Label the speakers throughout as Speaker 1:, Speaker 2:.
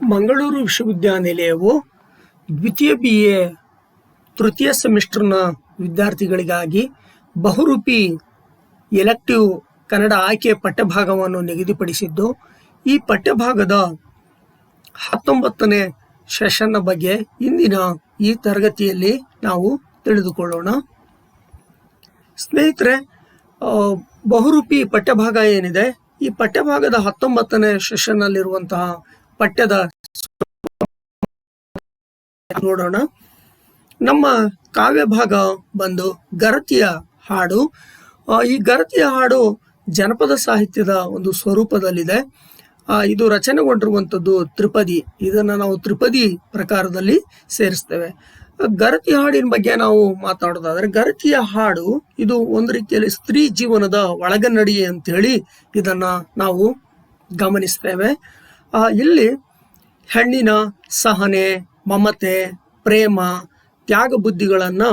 Speaker 1: ಮಂಗಳೂರು ವಿಶ್ವವಿದ್ಯಾನಿಲಯವು ದ್ವಿತೀಯ B A ತೃತೀಯ ಸೆಮಿಸ್ಟರ್ನ ವಿದ್ಯಾರ್ಥಿಗಳಿಗಾಗಿ ಬಹುರೂಪಿ ಎಲೆಕ್ಟಿವ್ ಕನ್ನಡ ಆಯ್ಕೆ ಪಠ್ಯಭಾಗವನ್ನು ನಿಗದಿಪಡಿಸಿದ್ದು, ಈ ಪಠ್ಯಭಾಗದ ಹತ್ತೊಂಬತ್ತನೇ ಸೆಷನ್ನ ಬಗ್ಗೆ ಇಂದಿನ ಈ ತರಗತಿಯಲ್ಲಿ ನಾವು ತಿಳಿದುಕೊಳ್ಳೋಣ. ಸ್ನೇಹಿತರೆ ಬಹುರೂಪಿ ಪಠ್ಯಭಾಗ ಏನಿದೆ? ಈ ಪಠ್ಯಭಾಗದ ಹತ್ತೊಂಬತ್ತನೇ ಸೆಷನ್ನಲ್ಲಿರುವಂತಹ ಪಠ್ಯದ ನೋಡೋಣ. ನಮ್ಮ ಕಾವ್ಯ ಭಾಗ ಬಂದು ಗರತಿಯ ಹಾಡು. ಈ ಗರತಿಯ ಹಾಡು ಜನಪದ ಸಾಹಿತ್ಯದ ಒಂದು ಸ್ವರೂಪದಲ್ಲಿದೆ. ಇದು ರಚನೆಗೊಂಡಿರುವಂಥದ್ದು ತ್ರಿಪದಿ. ಇದನ್ನು ನಾವು ತ್ರಿಪದಿ ಪ್ರಕಾರದಲ್ಲಿ ಸೇರಿಸ್ತೇವೆ. ಗರತಿ ಹಾಡಿನ ಬಗ್ಗೆ ನಾವು ಮಾತಾಡೋದಾದ್ರೆ, ಗರತಿಯ ಹಾಡು ಇದು ಒಂದು ರೀತಿಯಲ್ಲಿ ಸ್ತ್ರೀ ಜೀವನದ ಒಳಗನ್ನಡಿ ಅಂತೇಳಿ ಇದನ್ನ ನಾವು ಗಮನಿಸ್ತೇವೆ. ಇಲ್ಲಿ ಹೆಣ್ಣಿನ ಸಹನೆ, ಮಮತೆ, ಪ್ರೇಮ, ತ್ಯಾಗ ಬುದ್ಧಿಗಳನ್ನು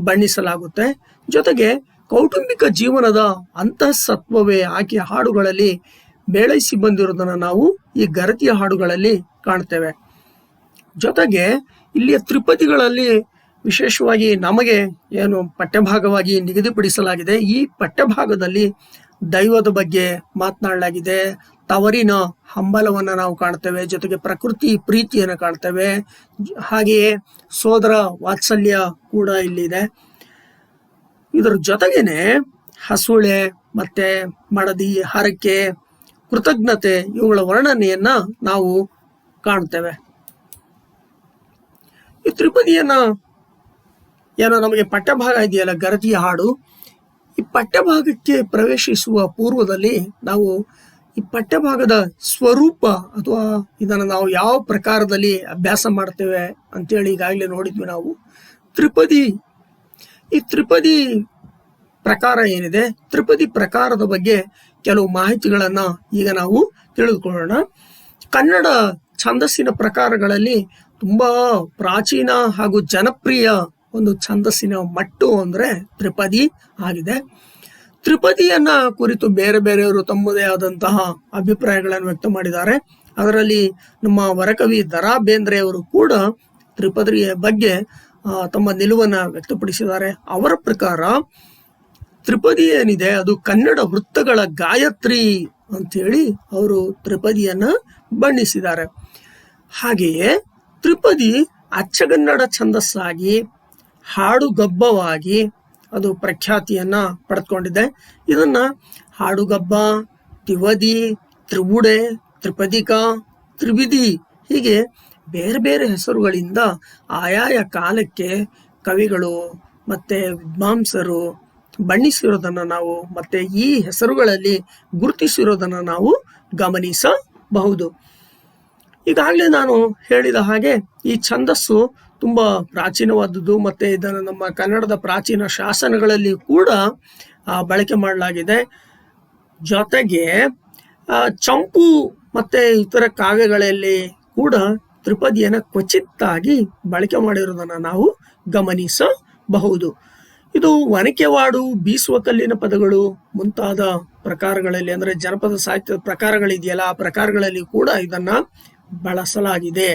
Speaker 1: ಬಣ್ಣಿಸಲಾಗುತ್ತೆ. ಜೊತೆಗೆ ಕೌಟುಂಬಿಕ ಜೀವನದ ಅಂತಃಸತ್ವವೇ ಆಕೆಯ ಹಾಡುಗಳಲ್ಲಿ ಬೇಳೈಸಿ ಬಂದಿರೋದನ್ನು ನಾವು ಈ ಗರತಿಯ ಹಾಡುಗಳಲ್ಲಿ ಕಾಣ್ತೇವೆ. ಜೊತೆಗೆ ಇಲ್ಲಿಯ ತ್ರಿಪದಿಗಳಲ್ಲಿ ವಿಶೇಷವಾಗಿ ನಮಗೆ ಏನು ಪಠ್ಯಭಾಗವಾಗಿ ನಿಗದಿಪಡಿಸಲಾಗಿದೆ. ಈ ಪಠ್ಯಭಾಗದಲ್ಲಿ ದೈವದ ಬಗ್ಗೆ ಮಾತನಾಡಲಾಗಿದೆ. ತವರಿನ ಹಂಬಲವನ್ನು ನಾವು ಕಾಣ್ತೇವೆ, ಜೊತೆಗೆ ಪ್ರಕೃತಿ ಪ್ರೀತಿಯನ್ನು ಕಾಣ್ತೇವೆ. ಹಾಗೆಯೇ ಸೋದರ ವಾತ್ಸಲ್ಯ ಕೂಡ ಇಲ್ಲಿದೆ. ಇದರ ಜೊತೆಗೇನೆ ಹಸುಳೆ ಮತ್ತೆ ಮಡದಿ, ಹರಕೆ, ಕೃತಜ್ಞತೆ ಇವುಗಳ ವರ್ಣನೆಯನ್ನ ನಾವು ಕಾಣ್ತೇವೆ. ಈ ತ್ರಿಪದಿಯನ್ನ ಏನೋ ನಮಗೆ ಪಠ್ಯಭಾಗ ಇದೆಯಲ್ಲ ಗರತಿಯ ಹಾಡು. ಈ ಪಠ್ಯಭಾಗಕ್ಕೆ ಪ್ರವೇಶಿಸುವ ಪೂರ್ವದಲ್ಲಿ ನಾವು ಈ ಪಠ್ಯಭಾಗದ ಸ್ವರೂಪ ಅಥವಾ ಇದನ್ನು ನಾವು ಯಾವ ಪ್ರಕಾರದಲ್ಲಿ ಅಭ್ಯಾಸ ಮಾಡ್ತೇವೆ ಅಂತೇಳಿ ಈಗಾಗಲೇ ನೋಡಿದ್ವಿ ನಾವು. ತ್ರಿಪದಿ, ಈ ತ್ರಿಪದಿ ಪ್ರಕಾರ ಏನಿದೆ? ತ್ರಿಪದಿ ಪ್ರಕಾರದ ಬಗ್ಗೆ ಕೆಲವು ಮಾಹಿತಿಗಳನ್ನು ಈಗ ನಾವು ತಿಳಿದುಕೊಳ್ಳೋಣ. ಕನ್ನಡ ಛಂದಸ್ಸಿನ ಪ್ರಕಾರಗಳಲ್ಲಿ ತುಂಬಾ ಪ್ರಾಚೀನ ಹಾಗೂ ಜನಪ್ರಿಯ ಒಂದು ಛಂದಸ್ಸಿನ ಮಟ್ಟು ಅಂದ್ರೆ ತ್ರಿಪದಿ ಆಗಿದೆ. ತ್ರಿಪದಿಯನ್ನ ಕುರಿತು ಬೇರೆ ಬೇರೆಯವರು ತಮ್ಮದೇ ಆದಂತಹ ಅಭಿಪ್ರಾಯಗಳನ್ನು ವ್ಯಕ್ತ ಮಾಡಿದ್ದಾರೆ ಅದರಲ್ಲಿ ನಮ್ಮ ವರಕವಿ ದರಾ ಬೇಂದ್ರೆಯವರು ಕೂಡ ತ್ರಿಪದಿಯ ಬಗ್ಗೆ ತಮ್ಮ ನಿಲುವನ್ನು ವ್ಯಕ್ತಪಡಿಸಿದ್ದಾರೆ. ಅವರ ಪ್ರಕಾರ ತ್ರಿಪದಿ ಏನಿದೆ, ಅದು ಕನ್ನಡ ವೃತ್ತಗಳ ಗಾಯತ್ರಿ ಅಂತೇಳಿ ಅವರು ತ್ರಿಪದಿಯನ್ನ ಬಣ್ಣಿಸಿದ್ದಾರೆ. ಹಾಗೆಯೇ ತ್ರಿಪದಿ ಅಚ್ಚಗನ್ನಡ ಛಂದಸ್ಸಾಗಿ ಹಾಡುಗಬ್ಬವಾಗಿ ಅದು ಪ್ರಖ್ಯಾತಿಯನ್ನ ಪಡೆದುಕೊಂಡಿದೆ. ಇದನ್ನು ಹಾಡುಗಬ್ಬ, ತಿವದಿ, ತ್ರಿಬುಡೆ, ತ್ರಿಪದಿಕ, ತ್ರಿವಿಧಿ ಹೀಗೆ ಬೇರೆ ಬೇರೆ ಹೆಸರುಗಳಿಂದ ಆಯಾಯ ಕಾಲಕ್ಕೆ ಕವಿಗಳು ಮತ್ತೆ ವಿದ್ವಾಂಸರು ಬಣ್ಣಿಸಿರೋದನ್ನ ನಾವು ಮತ್ತೆ ಈ ಹೆಸರುಗಳಲ್ಲಿ ಗುರುತಿಸಿರೋದನ್ನ ನಾವು ಗಮನಿಸಬಹುದು. ಈಗಾಗಲೇ ನಾನು ಹೇಳಿದ ಹಾಗೆ ಈ ಛಂದಸ್ಸು ತುಂಬಾ ಪ್ರಾಚೀನವಾದದ್ದು ಮತ್ತೆ ಇದನ್ನು ನಮ್ಮ ಕನ್ನಡದ ಪ್ರಾಚೀನ ಶಾಸನಗಳಲ್ಲಿ ಕೂಡ ಬಳಕೆ ಮಾಡಲಾಗಿದೆ. ಜೊತೆಗೆ ಚಂಪು ಮತ್ತೆ ಇತರ ಕಾವ್ಯಗಳಲ್ಲಿ ಕೂಡ ತ್ರಿಪದಿಯನ್ನು ಕ್ವಚಿತ್ತಾಗಿ ಬಳಕೆ ಮಾಡಿರೋದನ್ನ ನಾವು ಗಮನಿಸಬಹುದು. ಇದು ಒನಕೆವಾಡು ಬೀಸುವ ಕಲ್ಲಿನ ಪದಗಳು ಮುಂತಾದ ಪ್ರಕಾರಗಳಲ್ಲಿ, ಅಂದರೆ ಜನಪದ ಸಾಹಿತ್ಯದ ಪ್ರಕಾರಗಳಿದೆಯಲ್ಲ, ಆ ಪ್ರಕಾರಗಳಲ್ಲಿ ಕೂಡ ಇದನ್ನ ಬಳಸಲಾಗಿದೆ.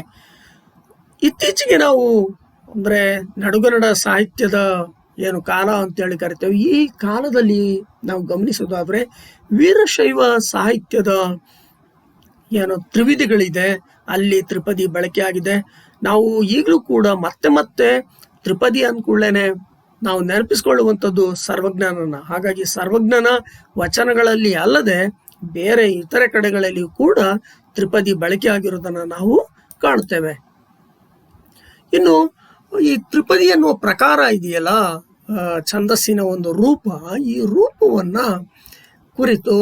Speaker 1: ಇತ್ತೀಚೆಗೆ ನಾವು ಅಂದ್ರೆ ನಡುಗನ್ನಡ ಸಾಹಿತ್ಯದ ಏನು ಕಾಲ ಅಂತೇಳಿ ಕರಿತೇವೆ, ಈ ಕಾಲದಲ್ಲಿ ನಾವು ಗಮನಿಸೋದಾದ್ರೆ ವೀರಶೈವ ಸಾಹಿತ್ಯದ ಏನು ತ್ರಿವಿಧಿಗಳಿದೆ. ಅಲ್ಲಿ ತ್ರಿಪದಿ ಬಳಕೆ ಆಗಿದೆ. ನಾವು ಈಗಲೂ ಕೂಡ ಮತ್ತೆ ಮತ್ತೆ ತ್ರಿಪದಿ ಅಂದ್ಕೂಡ್ಲೇನೆ ನಾವು ನೆನಪಿಸ್ಕೊಳ್ಳುವಂಥದ್ದು ಸರ್ವಜ್ಞಾನನ. ಹಾಗಾಗಿ ಸರ್ವಜ್ಞನ ವಚನಗಳಲ್ಲಿ ಅಲ್ಲದೆ ಬೇರೆ ಇತರೆ ಕಡೆಗಳಲ್ಲಿಯೂ ಕೂಡ ತ್ರಿಪದಿ ಬಳಕೆ ಆಗಿರೋದನ್ನ ನಾವು ಕಾಣ್ತೇವೆ. ಇನ್ನು ಈ ತ್ರಿಪದಿ ಅನ್ನುವ ಪ್ರಕಾರ ಇದೆಯಲ್ಲ ಛಂದಸ್ಸಿನ ಒಂದು ರೂಪ. ಈ ರೂಪವನ್ನ ಕುರಿತು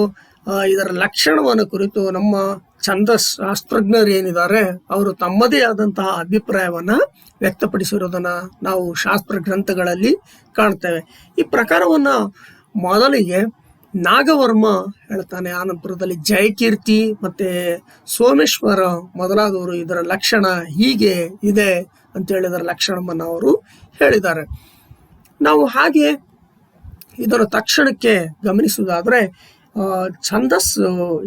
Speaker 1: ಇದರ ಲಕ್ಷಣವನ್ನು ಕುರಿತು ನಮ್ಮ ಛಂದಸ್ ಶಾಸ್ತ್ರಜ್ಞರು ಏನಿದ್ದಾರೆ, ಅವರು ತಮ್ಮದೇ ಆದಂತಹ ಅಭಿಪ್ರಾಯವನ್ನ ವ್ಯಕ್ತಪಡಿಸಿರೋದನ್ನು ನಾವು ಶಾಸ್ತ್ರ ಗ್ರಂಥಗಳಲ್ಲಿ ಕಾಣ್ತೇವೆ. ಈ ಪ್ರಕಾರವನ್ನ ಮೊದಲಿಗೆ ನಾಗವರ್ಮ ಹೇಳ್ತಾನೆ. ಆನಂತರದಲ್ಲಿ ಜಯಕೀರ್ತಿ ಮತ್ತೆ ಸೋಮೇಶ್ವರ ಮೊದಲಾದವರು ಇದರ ಲಕ್ಷಣ ಹೀಗೆ ಇದೆ ಅಂತ ಹೇಳಿದರ ಲಕ್ಷಣವನ್ನು ಅವರು ಹೇಳಿದ್ದಾರೆ. ನಾವು ಹಾಗೆ ಇದರ ತಕ್ಷಣಕ್ಕೆ ಗಮನಿಸುವುದಾದ್ರೆ ಛಂದಸ್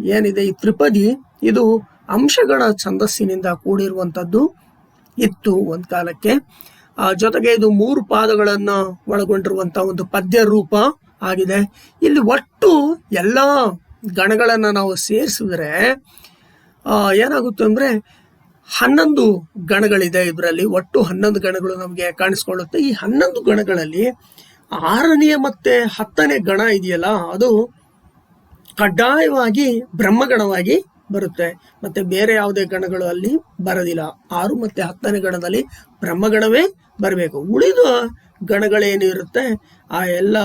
Speaker 1: ಏನಿದೆ ಈ ತ್ರಿಪದಿ, ಇದು ಅಂಶಗಳ ಛಂದಸ್ಸಿನಿಂದ ಕೂಡಿರುವಂಥದ್ದು ಇತ್ತು ಒಂದು ಕಾಲಕ್ಕೆ. ಆ, ಜೊತೆಗೆ ಇದು ಮೂರು ಪಾದಗಳನ್ನು ಒಳಗೊಂಡಿರುವಂಥ ಒಂದು ಪದ್ಯ ರೂಪ ಆಗಿದೆ. ಇಲ್ಲಿ ಒಟ್ಟು ಎಲ್ಲ ಗಣಗಳನ್ನು ನಾವು ಸೇರಿಸಿದ್ರೆ ಏನಾಗುತ್ತೆ ಅಂದರೆ ಹನ್ನೊಂದು ಗಣಗಳಿದೆ ಇದರಲ್ಲಿ. ಒಟ್ಟು ಹನ್ನೊಂದು ಗಣಗಳು ನಮಗೆ ಕಾಣಿಸ್ಕೊಳ್ಳುತ್ತೆ. ಈ ಹನ್ನೊಂದು ಗಣಗಳಲ್ಲಿ ಆರನೆಯ ಮತ್ತೆ ಹತ್ತನೇ ಗಣ ಇದೆಯಲ್ಲ, ಅದು ಕಡ್ಡಾಯವಾಗಿ ಬ್ರಹ್ಮಗಣವಾಗಿ ಬರುತ್ತೆ. ಮತ್ತೆ ಬೇರೆ ಯಾವುದೇ ಗಣಗಳು ಅಲ್ಲಿ ಬರೋದಿಲ್ಲ. ಆರು ಮತ್ತೆ ಹತ್ತನೇ ಗಣದಲ್ಲಿ ಬ್ರಹ್ಮಗಣವೇ ಬರಬೇಕು. ಉಳಿದ ಗಣಗಳೇನು ಇರುತ್ತೆ? ಆ ಎಲ್ಲ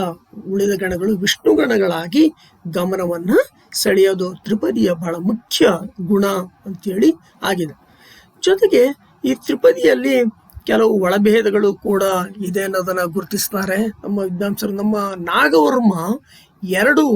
Speaker 1: ಉಳಿದ ಗಣಗಳು ವಿಷ್ಣು ಗಣಗಳಾಗಿ ಗಮನವನ್ನು ಸೆಳೆಯೋದು ತ್ರಿಪದಿಯ ಬಹಳ ಮುಖ್ಯ ಗುಣ ಅಂತೇಳಿ ಆಗಿದೆ. ಜೊತೆಗೆ ಈ ತ್ರಿಪದಿಯಲ್ಲಿ ಕೆಲವು ಒಳಭೇದಗಳು ಕೂಡ ಇದೆ ಅನ್ನೋದನ್ನ ಗುರುತಿಸ್ತಾರೆ. ನಮ್ಮ ವಿದ್ವಾಂಸರು, ನಮ್ಮ ನಾಗವರ್ಮ ಎರಡು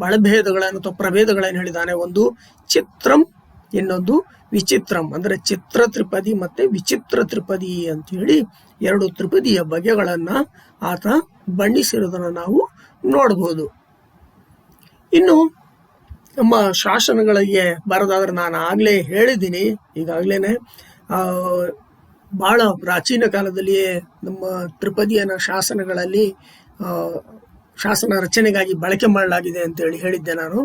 Speaker 1: ಒಳಭೇದಗಳನ್ನು ಅಥವಾ ಪ್ರಭೇದಗಳನ್ನು ಹೇಳಿದ್ದಾನೆ? ಒಂದು ಚಿತ್ರಂ ಇನ್ನೊಂದು ವಿಚಿತ್ರಂ, ಅಂದ್ರೆ ಚಿತ್ರ ತ್ರಿಪದಿ ಮತ್ತೆ ವಿಚಿತ್ರ ತ್ರಿಪದಿ ಅಂತ ಹೇಳಿ ಎರಡು ತ್ರಿಪದಿಯ ಬಗೆಗಳನ್ನು ಆತ ಬಣ್ಣಿಸಿರೋದನ್ನು ನಾವು ನೋಡಬಹುದು ಇನ್ನು ನಮ್ಮ ಶಾಸನಗಳಿಗೆ ಬರೋದಾದ್ರೆ ನಾನು ಆಗಲೇ ಹೇಳಿದ್ದೀನಿ, ಈಗಾಗ್ಲೇನೆ, ಆ, ಬಹಳ ಪ್ರಾಚೀನ ಕಾಲದಲ್ಲಿಯೇ ನಮ್ಮ ತ್ರಿಪದಿಯನ ಶಾಸನಗಳಲ್ಲಿ ಶಾಸನ ರಚನೆಗಾಗಿ ಬಳಕೆ ಮಾಡಲಾಗಿದೆ ಅಂತೇಳಿ ಹೇಳಿದ್ದೆ ನಾನು.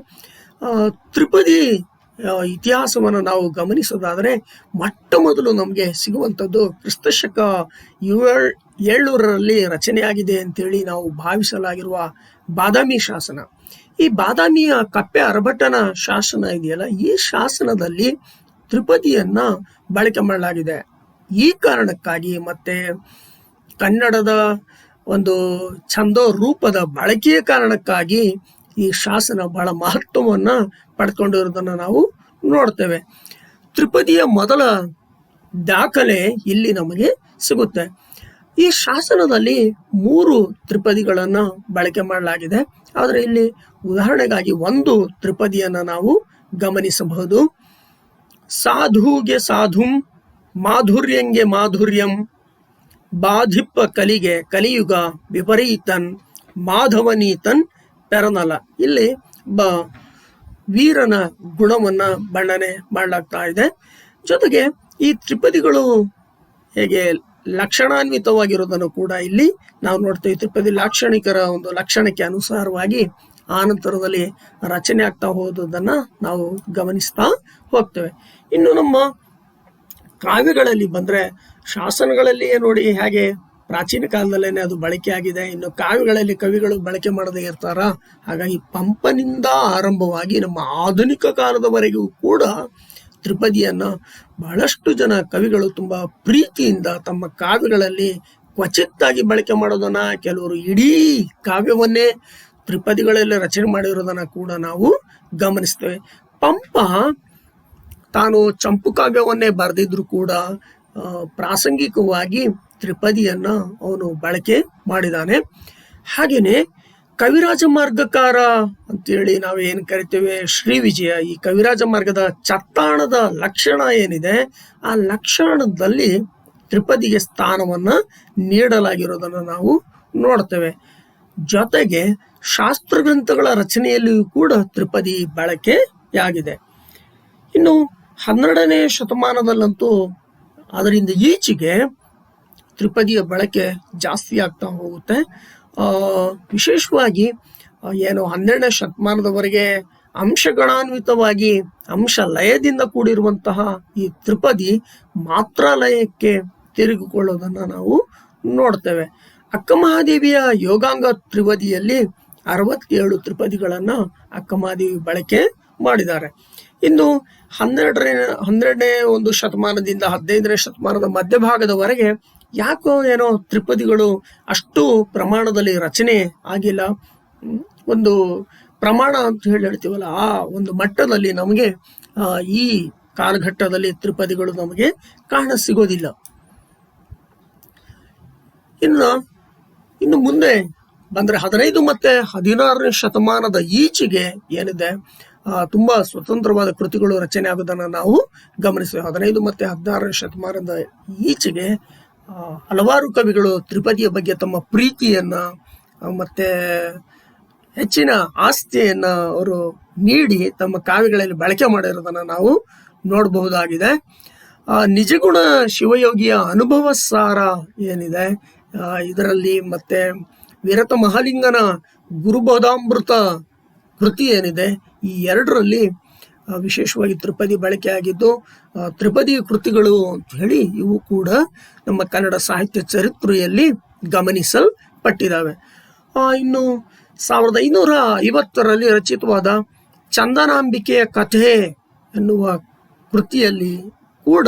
Speaker 1: ತ್ರಿಪದಿ ಇತಿಹಾಸವನ್ನು ನಾವು ಗಮನಿಸೋದಾದರೆ ಮೊಟ್ಟ ಮೊದಲು ನಮಗೆ ಸಿಗುವಂಥದ್ದು ಕ್ರಿಸ್ತಶಕ ಏಳ್, ಏಳ್ನೂರರಲ್ಲಿ ರಚನೆಯಾಗಿದೆ ಅಂತೇಳಿ ನಾವು ಭಾವಿಸಲಾಗಿರುವ ಬಾದಾಮಿ ಶಾಸನ. ಈ ಬಾದಾಮಿಯ ಕಪ್ಪೆ ಅರಭಟನ ಶಾಸನ ಇದೆಯಲ್ಲ, ಈ ಶಾಸನದಲ್ಲಿ ತ್ರಿಪದಿಯನ್ನ ಬಳಕೆ ಮಾಡಲಾಗಿದೆ. ಈ ಕಾರಣಕ್ಕಾಗಿ ಮತ್ತೆ ಕನ್ನಡದ ಒಂದು ಛಂದೋ ರೂಪದ ಬಳಕೆಯ ಕಾರಣಕ್ಕಾಗಿ ಈ ಶಾಸನ ಬಹಳ ಮಹತ್ವವನ್ನ ಪಡ್ಕೊಂಡಿರೋದನ್ನ ನಾವು ನೋಡ್ತೇವೆ. ತ್ರಿಪದಿಯ ಮೊದಲ ದಾಖಲೆ ಇಲ್ಲಿ ನಮಗೆ ಸಿಗುತ್ತೆ. ಈ ಶಾಸನದಲ್ಲಿ ಮೂರು ತ್ರಿಪದಿಗಳನ್ನ ಬಳಕೆ ಮಾಡಲಾಗಿದೆ. ಆದರೆ ಇಲ್ಲಿ ಉದಾಹರಣೆಗಾಗಿ ಒಂದು ತ್ರಿಪದಿಯನ್ನ ನಾವು ಗಮನಿಸಬಹುದು. ಸಾಧುಗೆ ಸಾಧುಂ, ಮಾಧುರ್ಯಂಗೆ ಮಾಧುರ್ಯಂ, ಬಾಧಿಪ್ಪ ಕಲಿಗೆ ಕಲಿಯುಗ ವಿಪರೀತನ್, ಮಾಧವನೀತನ್ ಪೆರನಲ ಇಲ್ಲಿ ಬ ವೀರನ ಗುಣವನ್ನ ಬಣ್ಣನೆ ಮಾಡಲಾಗ್ತಾ ಇದೆ. ಜೊತೆಗೆ ಈ ತ್ರಿಪದಿಗಳು ಹೇಗೆ ಲಕ್ಷಣಾನ್ವಿತವಾಗಿರೋದನ್ನು ಕೂಡ ಇಲ್ಲಿ ನಾವು ನೋಡ್ತೀವಿ ತ್ರಿಪದಿ ಲಾಕ್ಷಣಿಕರ ಒಂದು ಲಕ್ಷಣಕ್ಕೆ ಅನುಸಾರವಾಗಿ ಆನಂತರದಲ್ಲಿ ರಚನೆ ಆಗ್ತಾ ಹೋದದನ್ನ ನಾವು ಗಮನಿಸ್ತಾ ಹೋಗ್ತೇವೆ. ಇನ್ನು ನಮ್ಮ ಕಾವ್ಯಗಳಲ್ಲಿ ಬಂದ್ರೆ ಶಾಸನಗಳಲ್ಲಿಯೇ ನೋಡಿ ಹೇಗೆ ಪ್ರಾಚೀನ ಕಾಲದಲ್ಲೇನೆ ಅದು ಬಳಕೆ ಆಗಿದೆ. ಇನ್ನು ಕಾವ್ಯಗಳಲ್ಲಿ ಕವಿಗಳು ಬಳಕೆ ಮಾಡದೇ ಇರ್ತಾರ. ಹಾಗಾಗಿ ಪಂಪನಿಂದ ಆರಂಭವಾಗಿ ನಮ್ಮ ಆಧುನಿಕ ಕಾಲದವರೆಗೂ ಕೂಡ ತ್ರಿಪದಿಯನ್ನ ಬಹಳಷ್ಟು ಜನ ಕವಿಗಳು ತುಂಬಾ ಪ್ರೀತಿಯಿಂದ ತಮ್ಮ ಕಾವ್ಯಗಳಲ್ಲಿ ಕ್ವಚಿತ್ತಾಗಿ ಬಳಕೆ ಮಾಡೋದನ್ನ ಕೆಲವರು ಇಡೀ ಕಾವ್ಯವನ್ನೇ ತ್ರಿಪದಿಗಳಲ್ಲಿ ರಚನೆ ಮಾಡಿರೋದನ್ನ ಕೂಡ ನಾವು ಗಮನಿಸ್ತೇವೆ. ಪಂಪ ತಾನು ಚಂಪು ಕಾವ್ಯವನ್ನೇ ಬರೆದಿದ್ರು ಕೂಡ ಪ್ರಾಸಂಗಿಕವಾಗಿ ತ್ರಿಪದಿಯನ್ನ ಅವನು ಬಳಕೆ ಮಾಡಿದಾನೆ. ಹಾಗೇನೆ ಕವಿರಾಜ ಮಾರ್ಗಕಾರ ಅಂತೇಳಿ ನಾವು ಏನು ಕರಿತೇವೆ, ಶ್ರೀ ವಿಜಯ, ಈ ಕವಿರಾಜ ಮಾರ್ಗದ ಚತ್ತಾಣದ ಲಕ್ಷಣ ಏನಿದೆ, ಆ ಲಕ್ಷಣದಲ್ಲಿ ತ್ರಿಪದಿಗೆ ಸ್ಥಾನವನ್ನ ನೀಡಲಾಗಿರೋದನ್ನು ನಾವು ನೋಡ್ತೇವೆ. ಜೊತೆಗೆ ಶಾಸ್ತ್ರ ಗ್ರಂಥಗಳ ರಚನೆಯಲ್ಲಿಯೂ ಕೂಡ ತ್ರಿಪದಿ ಬಳಕೆಯಾಗಿದೆ. ಇನ್ನು ಹನ್ನೆರಡನೇ ಶತಮಾನದಲ್ಲಂತೂ ಅದರಿಂದ ಈಚೆಗೆ ತ್ರಿಪದಿಯ ಬಳಕೆ ಜಾಸ್ತಿ ಆಗ್ತಾ ಹೋಗುತ್ತೆ. ವಿಶೇಷವಾಗಿ ಏನು ಹನ್ನೆರಡನೇ ಶತಮಾನದವರೆಗೆ ಅಂಶಗಣಾನ್ವಿತವಾಗಿ ಅಂಶ ಲಯದಿಂದ ಕೂಡಿರುವಂತಹ ಈ ತ್ರಿಪದಿ ಮಾತ್ರ ಲಯಕ್ಕೆ ತಿರುಗಿಕೊಳ್ಳೋದನ್ನ ನಾವು ನೋಡ್ತೇವೆ. ಅಕ್ಕಮಹಾದೇವಿಯ ಯೋಗಾಂಗ ತ್ರಿಪದಿಯಲ್ಲಿ ಅರವತ್ತೇಳು ತ್ರಿಪದಿಗಳನ್ನು ಅಕ್ಕಮಹಾದೇವಿ ಬಳಕೆ ಮಾಡಿದ್ದಾರೆ. ಇನ್ನು ಹನ್ನೆರಡನೇ ಹನ್ನೆರಡನೇ ಒಂದು ಶತಮಾನದಿಂದ ಹದಿನೈದನೇ ಶತಮಾನದ ಮಧ್ಯಭಾಗದವರೆಗೆ ಯಾಕೋ ಏನೋ ತ್ರಿಪದಿಗಳು ಅಷ್ಟು ಪ್ರಮಾಣದಲ್ಲಿ ರಚನೆ ಆಗಿಲ್ಲ. ಒಂದು ಪ್ರಮಾಣ ಅಂತ ಹೇಳಿ ಹೇಳ್ತೀವಲ್ಲ ಆ ಒಂದು ಮಟ್ಟದಲ್ಲಿ ನಮಗೆ ಈ ಕಾಲಘಟ್ಟದಲ್ಲಿ ತ್ರಿಪದಿಗಳು ನಮಗೆ ಕಾಣ ಸಿಗೋದಿಲ್ಲ ಇನ್ನು ಇನ್ನು ಮುಂದೆ ಬಂದ್ರೆ ಹದಿನೈದು ಮತ್ತೆ ಹದಿನಾರನೇ ಶತಮಾನದ ಈಚೆಗೆ ಏನಿದೆ ಆ, ತುಂಬಾ ಸ್ವತಂತ್ರವಾದ ಕೃತಿಗಳು ರಚನೆ ಆಗೋದನ್ನ ನಾವು ಗಮನಿಸ್ತೇವೆ ಹದಿನೈದು ಮತ್ತೆ ಹದಿನಾರನೇ ಶತಮಾನದ ಈಚೆಗೆ ಹಲವಾರು ಕವಿಗಳು ತ್ರಿಪದಿಯ ಬಗ್ಗೆ ತಮ್ಮ ಪ್ರೀತಿಯನ್ನು ಮತ್ತು ಹೆಚ್ಚಿನ ಆಸ್ತಿಯನ್ನು ಅವರು ನೀಡಿ ತಮ್ಮ ಕಾವ್ಯಗಳಲ್ಲಿ ಬಳಕೆ ಮಾಡಿರೋದನ್ನು ನಾವು ನೋಡಬಹುದಾಗಿದೆ. ನಿಜಗುಣ ಶಿವಯೋಗಿಯ ಅನುಭವ ಸಾರ ಏನಿದೆ? ಇದರಲ್ಲಿ ಮತ್ತೆ ವಿರತ ಮಹಾಲಿಂಗನ ಗುರುಬೋಧಾಮೃತ ಕೃತಿ ಏನಿದೆ? ಈ ಎರಡರಲ್ಲಿ ವಿಶೇಷವಾಗಿ ತ್ರಿಪದಿ ಬಳಕೆ ಆಗಿದ್ದು ತ್ರಿಪದಿ ಕೃತಿಗಳು ಅಂತ ಹೇಳಿ ಇವು ಕೂಡ ನಮ್ಮ ಕನ್ನಡ ಸಾಹಿತ್ಯ ಚರಿತ್ರೆಯಲ್ಲಿ ಗಮನಿಸಲ್ಪಟ್ಟಿದ್ದಾವೆ. ಇನ್ನು ಸಾವಿರದ ಐನೂರ ಐವತ್ತರಲ್ಲಿ ರಚಿತವಾದ ಚಂದನಾಂಬಿಕೆಯ ಕಥೆ ಎನ್ನುವ ಕೃತಿಯಲ್ಲಿ ಕೂಡ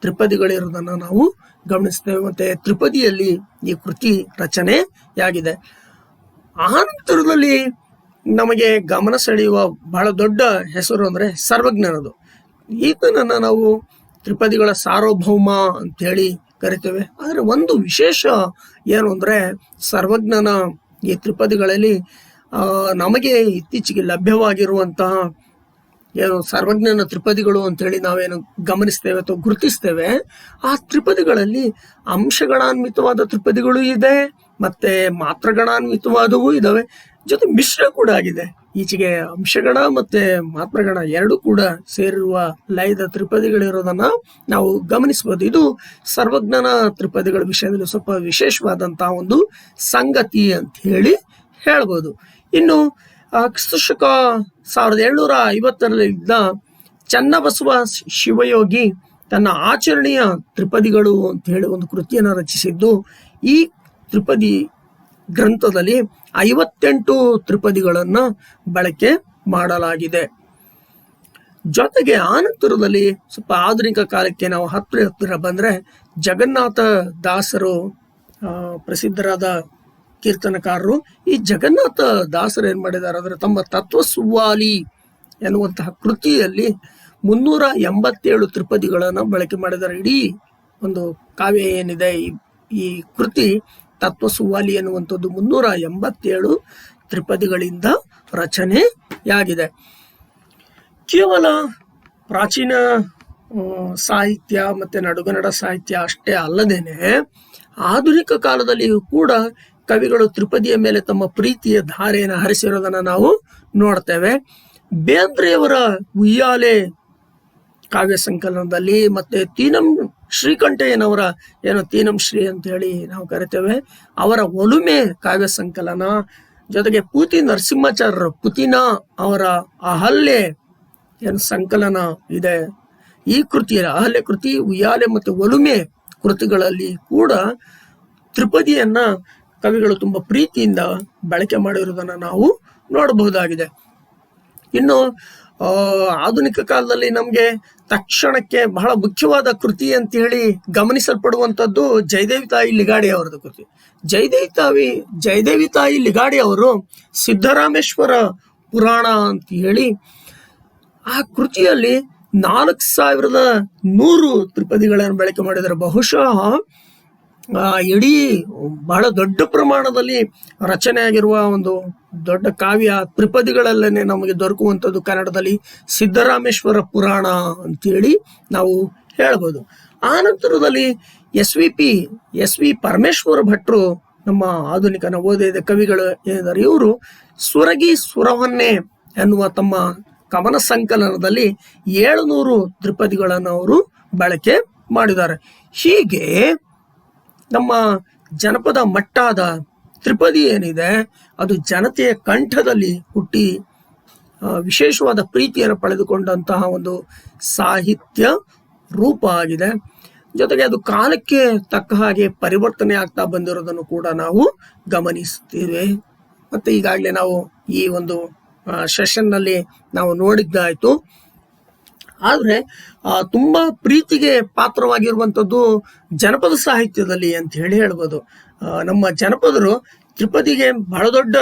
Speaker 1: ತ್ರಿಪದಿಗಳಿರೋದನ್ನು ನಾವು ಗಮನಿಸ್ತೇವೆ. ಮತ್ತೆ ತ್ರಿಪದಿಯಲ್ಲಿ ಈ ಕೃತಿ ರಚನೆಯಾಗಿದೆ. ಆನಂತರದಲ್ಲಿ ನಮಗೆ ಗಮನ ಸೆಳೆಯುವ ಬಹಳ ದೊಡ್ಡ ಹೆಸರು ಅಂದರೆ ಸರ್ವಜ್ಞನದು ಈತನನ್ನು ನಾವು ತ್ರಿಪದಿಗಳ ಸಾರ್ವಭೌಮ ಅಂತೇಳಿ ಕರಿತೇವೆ. ಆದರೆ ಒಂದು ವಿಶೇಷ ಏನು ಅಂದರೆ ಸರ್ವಜ್ಞನ ಈ ತ್ರಿಪದಿಗಳಲ್ಲಿ ನಮಗೆ ಇತ್ತೀಚೆಗೆ ಲಭ್ಯವಾಗಿರುವಂತಹ ಏನು ಸರ್ವಜ್ಞನ ತ್ರಿಪದಿಗಳು ಅಂತೇಳಿ ನಾವೇನು ಗಮನಿಸ್ತೇವೆ ಅಥವಾ ಗುರುತಿಸ್ತೇವೆ, ಆ ತ್ರಿಪದಿಗಳಲ್ಲಿ ಅಂಶಗಳಾನ್ವಿತವಾದ ತ್ರಿಪದಿಗಳು ಇದೆ. ಮತ್ತೆ ಮಾತ್ರಗಣಾನ್ವಿತವಾದವೂ ಇದಾವೆ. ಜೊತೆ ಮಿಶ್ರ ಕೂಡ ಆಗಿದೆ. ಈಚೆಗೆ ಅಂಶಗಣ ಮತ್ತೆ ಮಾತ್ರಗಣ ಎರಡು ಕೂಡ ಸೇರಿರುವ ಲಯದ ತ್ರಿಪದಿಗಳಿರೋದನ್ನ ನಾವು ಗಮನಿಸಬಹುದು ಇದು ಸರ್ವಜ್ಞನ ತ್ರಿಪದಿಗಳ ವಿಷಯದಲ್ಲಿ ಸ್ವಲ್ಪ ವಿಶೇಷವಾದಂತಹ ಒಂದು ಸಂಗತಿ ಅಂತ ಹೇಳಿ ಹೇಳ್ಬೋದು. ಇನ್ನು ಕ್ರಿಸ್ತಶಕ ಸಾವಿರದ ಏಳ್ನೂರ ಐವತ್ತರಲ್ಲಿ ಇದ್ದ ಚನ್ನಬಸವ ಶಿವಯೋಗಿ ತನ್ನ ಆಚರಣೆಯ ತ್ರಿಪದಿಗಳು ಅಂತ ಹೇಳಿ ಒಂದು ಕೃತಿಯನ್ನು ರಚಿಸಿದ್ದು, ಈ ತ್ರಿಪದಿ ಗ್ರಂಥದಲ್ಲಿ ಐವತ್ತೆಂಟು ತ್ರಿಪದಿಗಳನ್ನು ಬಳಕೆ ಮಾಡಲಾಗಿದೆ. ಜೊತೆಗೆ ಆನಂತರದಲ್ಲಿ ಸ್ವಲ್ಪ ಆಧುನಿಕ ಕಾಲಕ್ಕೆ ನಾವು ಹತ್ತಿರ ಹತ್ತಿರ ಬಂದ್ರೆ ಜಗನ್ನಾಥ ದಾಸರು ಪ್ರಸಿದ್ಧರಾದ ಕೀರ್ತನಕಾರರು ಈ ಜಗನ್ನಾಥ ದಾಸರು ಏನು ಮಾಡಿದ್ದಾರೆ ಅಂದ್ರೆ ತಮ್ಮ ತತ್ವ ಸುವಾಲಿ ಎನ್ನುವಂತಹ ಕೃತಿಯಲ್ಲಿ ಮುನ್ನೂರ ಎಂಬತ್ತೇಳು ತ್ರಿಪದಿಗಳನ್ನು ಬಳಕೆ ಮಾಡಿದ್ದಾರೆ. ಇಡೀ ಒಂದು ಕಾವ್ಯ ಏನಿದೆ ಈ ಕೃತಿ ತತ್ವ ಸುವಾಲಿ ಎನ್ನುವಂಥದ್ದು ಮುನ್ನೂರ ಎಂಬತ್ತೇಳು ತ್ರಿಪದಿಗಳಿಂದ ರಚನೆಯಾಗಿದೆ. ಕೇವಲ ಪ್ರಾಚೀನ ಸಾಹಿತ್ಯ ಮತ್ತೆ ನಡುಗನ್ನಡ ಸಾಹಿತ್ಯ ಅಷ್ಟೇ ಅಲ್ಲದೇನೆ ಆಧುನಿಕ ಕಾಲದಲ್ಲಿಯೂ ಕೂಡ ಕವಿಗಳು ತ್ರಿಪದಿಯ ಮೇಲೆ ತಮ್ಮ ಪ್ರೀತಿಯ ಧಾರೆಯನ್ನು ಹರಿಸಿರೋದನ್ನು ನಾವು ನೋಡ್ತೇವೆ. ಬೇಂದ್ರೆಯವರ ಉಯ್ಯಾಲೆ ಕಾವ್ಯ ಸಂಕಲನದಲ್ಲಿ ಮತ್ತೆ ತೀನಂ ಶ್ರೀಕಂಠಯ್ಯನವರ ಏನು ತೀನಂ ಶ್ರೀ ಅಂತ ಹೇಳಿ ನಾವು ಕರಿತೇವೆ. ಅವರ ಒಲುಮೆ ಕಾವ್ಯ ಸಂಕಲನ, ಜೊತೆಗೆ ಪೂತಿ ನರಸಿಂಹಾಚಾರ್ಯರ ಪುತಿನ ಅವರ ಅಹಲ್ಯೆ ಏನು ಸಂಕಲನ ಇದೆ. ಈ ಕೃತಿಯ ಅಹಲ್ಯ ಕೃತಿ, ಉಯ್ಯಾಲೆ ಮತ್ತು ಒಲುಮೆ ಕೃತಿಗಳಲ್ಲಿ ಕೂಡ ತ್ರಿಪದಿಯನ್ನ ಕವಿಗಳು ತುಂಬಾ ಪ್ರೀತಿಯಿಂದ ಬಳಕೆ ಮಾಡಿರುವುದನ್ನ ನಾವು ನೋಡಬಹುದಾಗಿದೆ. ಇನ್ನು ಆಧುನಿಕ ಕಾಲದಲ್ಲಿ ನಮಗೆ ತಕ್ಷಣಕ್ಕೆ ಬಹಳ ಮುಖ್ಯವಾದ ಕೃತಿ ಅಂತ ಹೇಳಿ ಗಮನಿಸಲ್ಪಡುವಂಥದ್ದು ಜಯದೇವಿ ತಾಯಿ ಲಿಗಾಡಿ ಅವರದ್ದು ಕೃತಿ. ಜಯದೇವಿ ತಾಯಿ ಜಯದೇವಿ ತಾಯಿ ಲಿಗಾಡಿ ಅವರು ಸಿದ್ದರಾಮೇಶ್ವರ ಪುರಾಣ ಅಂತ ಹೇಳಿ ಆ ಕೃತಿಯಲ್ಲಿ ನಾಲ್ಕು ಸಾವಿರದ ನೂರು ತ್ರಿಪದಿಗಳನ್ನು ಬಳಕೆ ಮಾಡಿದರೆ ಬಹುಶಃ ಇಡೀ ಬಹಳ ದೊಡ್ಡ ಪ್ರಮಾಣದಲ್ಲಿ ರಚನೆ ಆಗಿರುವ ಒಂದು ದೊಡ್ಡ ಕಾವ್ಯ ತ್ರಿಪದಿಗಳಲ್ಲೇ ನಮಗೆ ದೊರಕುವಂಥದ್ದು ಕನ್ನಡದಲ್ಲಿ ಸಿದ್ದರಾಮೇಶ್ವರ ಪುರಾಣ ಅಂತೇಳಿ ನಾವು ಹೇಳ್ಬೋದು. ಆ ನಂತರದಲ್ಲಿ S V P, S V Parameshwara ಭಟ್ರು ನಮ್ಮ ಆಧುನಿಕ ನವೋದಯದ ಕವಿಗಳು ಏನಿದ್ದಾರೆ, ಇವರು ಸುರಗಿ ಸುರವನ್ನೇ ಎನ್ನುವ ತಮ್ಮ ಕವನ ಸಂಕಲನದಲ್ಲಿ ಏಳುನೂರು ತ್ರಿಪದಿಗಳನ್ನು ಅವರು ಬಳಕೆ ಮಾಡಿದ್ದಾರೆ. ಹೀಗೆ ನಮ್ಮ ಜನಪದ ಮಟ್ಟಾದ ತ್ರಿಪದಿ ಏನಿದೆ ಅದು ಜನತೆಯ ಕಂಠದಲ್ಲಿ ಹುಟ್ಟಿ ವಿಶೇಷವಾದ ಪ್ರೀತಿಯನ್ನು ಪಡೆದುಕೊಂಡಂತಹ ಒಂದು ಸಾಹಿತ್ಯ ರೂಪ ಆಗಿದೆ. ಜೊತೆಗೆ ಅದು ಕಾಲಕ್ಕೆ ತಕ್ಕ ಹಾಗೆ ಪರಿವರ್ತನೆ ಆಗ್ತಾ ಬಂದಿರೋದನ್ನು ಕೂಡ ನಾವು ಗಮನಿಸುತ್ತೇವೆ. ಮತ್ತೆ ಈಗಾಗಲೇ ನಾವು ಈ ಒಂದು ಸೆಷನ್ನಲ್ಲಿ ನಾವು ನೋಡಿದ್ದಾಯ್ತು. ಆದರೆ ಆ, ತುಂಬಾ ಪ್ರೀತಿಗೆ ಪಾತ್ರವಾಗಿರುವಂಥದ್ದು ಜನಪದ ಸಾಹಿತ್ಯದಲ್ಲಿ ಅಂತ ಹೇಳಿ ಹೇಳ್ಬೋದು. ನಮ್ಮ ಜನಪದರು ತ್ರಿಪದಿಗೆ ಬಹಳ ದೊಡ್ಡ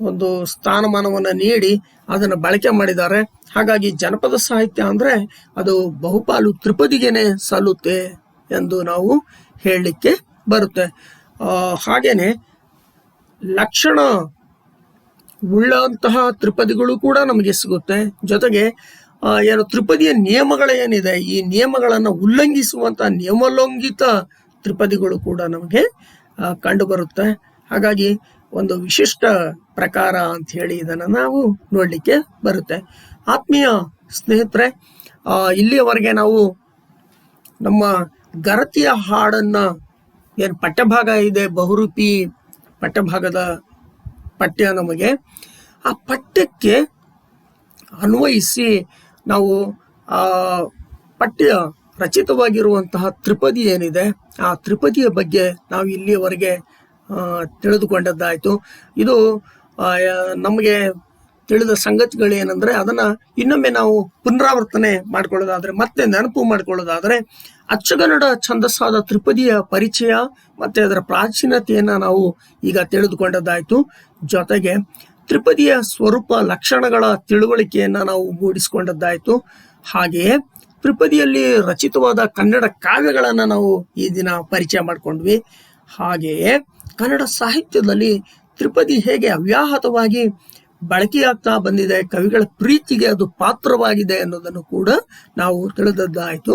Speaker 1: ಒಂದು ಸ್ಥಾನಮಾನವನ್ನು ನೀಡಿ ಅದನ್ನು ಬಳಕೆ ಮಾಡಿದ್ದಾರೆ. ಹಾಗಾಗಿ ಜನಪದ ಸಾಹಿತ್ಯ ಅಂದರೆ ಅದು ಬಹುಪಾಲು ತ್ರಿಪದಿಗೇನೆ ಸಲ್ಲುತ್ತೆ ಎಂದು ನಾವು ಹೇಳಲಿಕ್ಕೆ ಬರುತ್ತೆ. ಹಾಗೇನೆ ಲಕ್ಷಣ ಉಳ್ಳಂತಹ ತ್ರಿಪದಿಗಳು ಕೂಡ ನಮಗೆ ಸಿಗುತ್ತೆ. ಜೊತೆಗೆ ಏನು ತ್ರಿಪದಿಯ ನಿಯಮಗಳೇನಿದೆ ಈ ನಿಯಮಗಳನ್ನು ಉಲ್ಲಂಘಿಸುವಂತಹ ನಿಯಮೋಲ್ಲಂಘಿತ ತ್ರಿಪದಿಗಳು ಕೂಡ ನಮಗೆ ಆ, ಕಂಡು ಬರುತ್ತೆ ಹಾಗಾಗಿ ಒಂದು ವಿಶಿಷ್ಟ ಪ್ರಕಾರ ಅಂತ ಹೇಳಿ ಇದನ್ನು ನಾವು ನೋಡಲಿಕ್ಕೆ ಬರುತ್ತೆ. ಆತ್ಮೀಯ ಸ್ನೇಹಿತರೆ ಇಲ್ಲಿಯವರೆಗೆ ನಾವು ನಮ್ಮ ಗರತಿಯ ಹಾಡನ್ನ ಏನು ಪಠ್ಯಭಾಗ ಇದೆ ಬಹುರೂಪಿ ಪಠ್ಯಭಾಗದ ಪಠ್ಯ ನಮಗೆ. ಆ ಪಠ್ಯಕ್ಕೆ ಅನ್ವಯಿಸಿ ನಾವು ಪಠ್ಯ ರಚಿತವಾಗಿರುವಂತಹ ತ್ರಿಪದಿ ಏನಿದೆ, ಆ ತ್ರಿಪದಿಯ ಬಗ್ಗೆ ನಾವು ಇಲ್ಲಿಯವರೆಗೆ ತಿಳಿದುಕೊಂಡದ್ದಾಯಿತು. ಇದು ನಮಗೆ ತಿಳಿದ ಸಂಗತಿಗಳೇನೆಂದರೆ ಅದನ್ನ ಇನ್ನೊಮ್ಮೆ ನಾವು ಪುನರಾವರ್ತನೆ ಮಾಡಿಕೊಳ್ಳೋದಾದರೆ, ಮತ್ತೆ ನೆನಪು ಮಾಡ್ಕೊಳ್ಳೋದಾದ್ರೆ ಅಚ್ಚಗನ್ನಡ ಛಂದಸ್ಸಾದ ತ್ರಿಪದಿಯ ಪರಿಚಯ ಮತ್ತೆ ಅದರ ಪ್ರಾಚೀನತೆಯನ್ನು ನಾವು ಈಗ ತಿಳಿದುಕೊಂಡದ್ದಾಯಿತು. ಜೊತೆಗೆ ತ್ರಿಪದಿಯ ಸ್ವರೂಪ ಲಕ್ಷಣಗಳ ತಿಳುವಳಿಕೆಯನ್ನ ನಾವು ಮೂಡಿಸಿಕೊಂಡದ್ದಾಯಿತು. ಹಾಗೆಯೇ ತ್ರಿಪದಿಯಲ್ಲಿ ರಚಿತವಾದ ಕನ್ನಡ ಕಾವ್ಯಗಳನ್ನು ನಾವು ಈ ದಿನ ಪರಿಚಯ ಮಾಡಿಕೊಂಡ್ವಿ. ಹಾಗೆಯೇ ಕನ್ನಡ ಸಾಹಿತ್ಯದಲ್ಲಿ ತ್ರಿಪದಿ ಹೇಗೆ ಅವ್ಯಾಹತವಾಗಿ ಬಳಕೆಯಾಗ್ತಾ ಬಂದಿದೆ, ಕವಿಗಳ ಪ್ರೀತಿಗೆ ಅದು ಪಾತ್ರವಾಗಿದೆ ಅನ್ನೋದನ್ನು ಕೂಡ ನಾವು ತಿಳಿದದ್ದಾಯಿತು.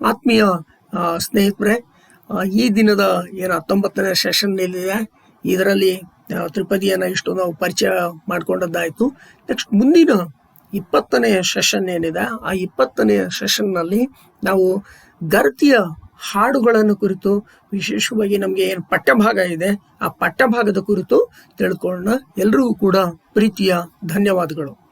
Speaker 1: ಆತ್ಮೀಯ ಸ್ನೇಹಿತರೆ ಈ ದಿನದ ಏನು ಹತ್ತೊಂಬತ್ತನೇ ಸೆಷನ್ ಇದರಲ್ಲಿ ತ್ರಿಪದಿಯನ್ನ ಇಷ್ಟು ನಾವು ಪರಿಚಯ ಮಾಡಿಕೊಂಡದ್ದಾಯಿತು. ನೆಕ್ಸ್ಟ್ ಮುಂದಿನ ಇಪ್ಪತ್ತನೇ ಸೆಷನ್ ಏನಿದೆ, ಆ ಇಪ್ಪತ್ತನೇ ಸೆಷನ್ನಲ್ಲಿ ನಾವು ಗರ್ತಿಯ ಹಾಡುಗಳನ್ನು ಕುರಿತು ವಿಶೇಷವಾಗಿ ನಮಗೆ ಏನು ಪಠ್ಯಭಾಗ ಇದೆ, ಆ ಪಠ್ಯಭಾಗದ ಕುರಿತು ತಿಳ್ಕೊಳ್ಳೋಣ. ಎಲ್ರಿಗೂ ಕೂಡ ಪ್ರೀತಿಯ ಧನ್ಯವಾದಗಳು.